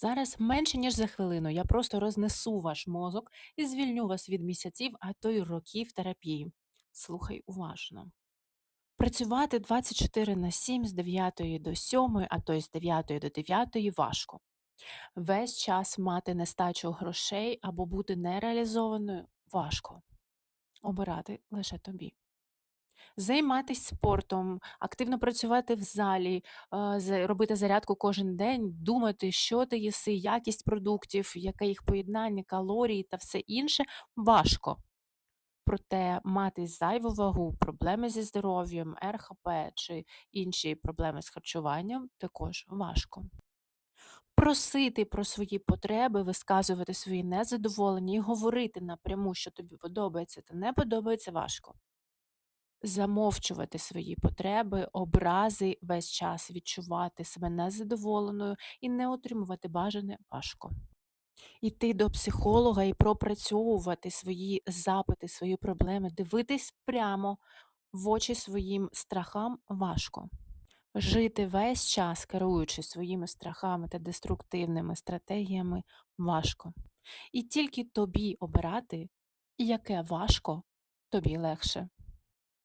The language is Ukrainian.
Зараз менше ніж за хвилину я просто рознесу ваш мозок і звільню вас від місяців, а то й років терапії. Слухай уважно. Працювати 24 на 7 з 9 до 7, а то й з 9 до 9 важко. Весь час мати нестачу грошей або бути нереалізованою важко. Обирати лише тобі. Займатися спортом, активно працювати в залі, робити зарядку кожен день, думати, що ти їси, якість продуктів, яке їх поєднання, калорії та все інше важко. Проте мати зайву вагу, проблеми зі здоров'ям, РХП чи інші проблеми з харчуванням також важко. Просити про свої потреби, висказувати свої незадоволення і говорити напряму, що тобі подобається та не подобається важко. Замовчувати свої потреби, образи, весь час відчувати себе незадоволеною і не отримувати бажане важко. Йти до психолога і пропрацьовувати свої запити, свої проблеми, дивитись прямо в очі своїм страхам важко. Жити весь час, керуючи своїми страхами та деструктивними стратегіями, важко. І тільки тобі обирати, яке важко, тобі легше.